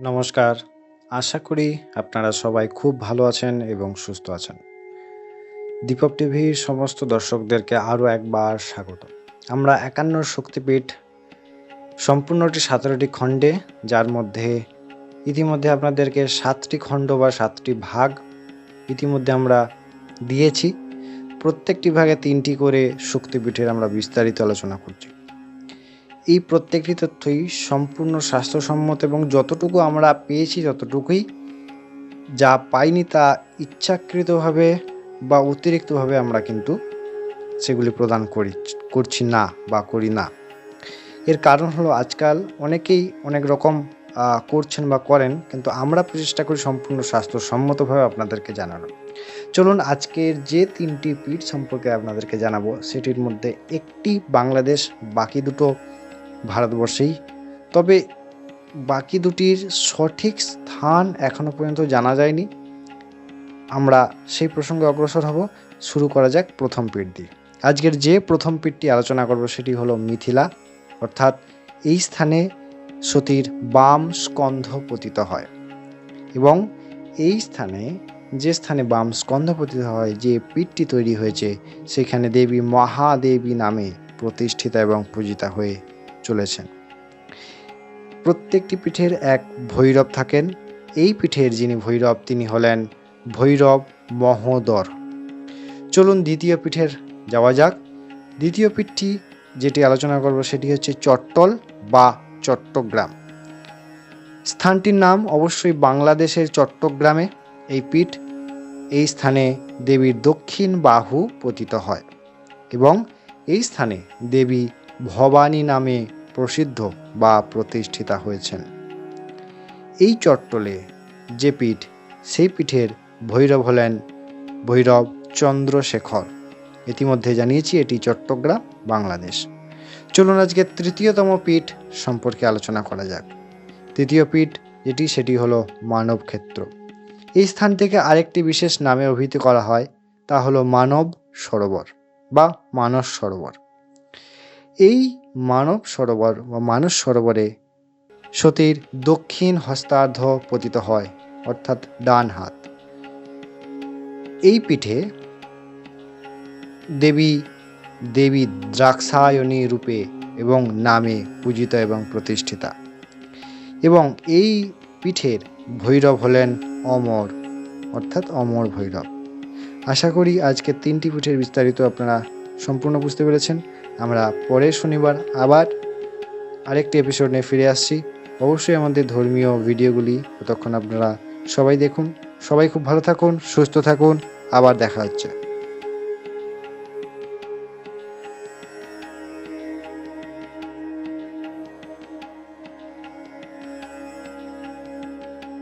নমস্কার। আশা করি আপনারা সবাই খুব ভালো আছেন এবং সুস্থ আছেন। দীপক টিভির সমস্ত দর্শকদেরকে আরও একবার স্বাগত। আমরা একান্ন শক্তিপীঠ সম্পূর্ণটি সতেরোটি খণ্ডে, যার মধ্যে ইতিমধ্যে আপনাদেরকে সাতটি খণ্ড বা সাতটি ভাগ ইতিমধ্যে আমরা দিয়েছি। প্রত্যেকটি ভাগে তিনটি করে শক্তিপীঠের আমরা বিস্তারিত আলোচনা করছি। এই প্রত্যেকটি তথ্যই সম্পূর্ণ স্বাস্থ্যসম্মত এবং যতটুকু আমরা পেয়েছি ততটুকুই যা পাইনি তা ইচ্ছাকৃতভাবে বা অতিরিক্তভাবে আমরা কিন্তু সেগুলি প্রদান করি, করছি না বা করি না। এর কারণ হলো আজকাল অনেকেই অনেক রকম করছেন বা করেন, কিন্তু আমরা প্রচেষ্টা করি সম্পূর্ণ স্বাস্থ্যসম্মতভাবে আপনাদেরকে জানানো। চলুন আজকের যে তিনটি পীঠ সম্পর্কে আপনাদেরকে জানাব, সেটির মধ্যে একটি বাংলাদেশ, বাকি দুটো ভারতবর্ষেই। তবে বাকি দুটির সঠিক স্থান এখনও পর্যন্ত জানা যায়নি। আমরা সেই প্রসঙ্গে অগ্রসর হব। শুরু করা যাক প্রথম পীঠ দিয়ে আজকের যে প্রথম পীঠটি আলোচনা করব সেটি হলো মিথিলা। অর্থাৎ এই স্থানে সতীর বাম স্কন্ধ পতিত হয়। এবং এই স্থানে, যে স্থানে বাম স্কন্ধ পতিত হয়, যে পীঠটি তৈরি হয়েছে, সেখানে দেবী মহাদেবী নামে প্রতিষ্ঠিতা এবং পূজিতা হয়ে চলেছেন। প্রত্যেকটি পীঠের এক ভৈরব থাকেন। এই পীঠের যিনি ভৈরব, তিনি হলেন ভৈরব মহোদর। চলুন দ্বিতীয় পীঠের যাওয়া যাক। দ্বিতীয় পীঠটি যেটি আলোচনা করব সেটি হচ্ছে চট্টল বা চট্টগ্রাম। স্থানটির নাম অবশ্যই বাংলাদেশের চট্টগ্রামে এই পীঠ। এই স্থানে দেবীর দক্ষিণ বাহু পতিত হয় এবং এই স্থানে দেবী ভবানী নামে প্রসিদ্ধ বা প্রতিষ্ঠিতা হয়েছেন। এই চট্টলে যে পীঠ, সেই পীঠের ভৈরব হলেন ভৈরব চন্দ্রশেখর। ইতিমধ্যে জানিয়েছি এটি চট্টগ্রাম, বাংলাদেশ। চলুন আজকে তৃতীয়তম পীঠ সম্পর্কে আলোচনা করা যাক। তৃতীয় পীঠ যেটি, সেটি হলো মানব ক্ষেত্র। এই স্থান থেকে আরেকটি বিশেষ নামে অভিহিত করা হয়, তা হলো মানব সরোবর বা মানস সরোবর। এই মানব সরোবর বা মানস সরোবরে সতীর দক্ষিণ হস্তার্ধ পতিত হয়, অর্থাৎ ডান হাত। এই পিঠে দেবী দেবী দ্রাক্ষায়ণী রূপে এবং নামে পূজিত এবং প্রতিষ্ঠিতা। এবং এই পিঠের ভৈরব হলেন অমর, অর্থাৎ অমর ভৈরব। আশা করি আজকে তিনটি পিঠের বিস্তারিত আপনারা সম্পূর্ণ বুঝতে পেরেছেন। আমরা পরের শনিবার আবার আরেকটি এপিসোড নিয়ে ফিরে আসছি। অবশ্যই আমাদের ধর্মীয় ভিডিওগুলি ততক্ষণ আপনারা সবাই দেখুন। সবাই খুব ভালো থাকুন, সুস্থ থাকুন। আবার দেখা হচ্ছে।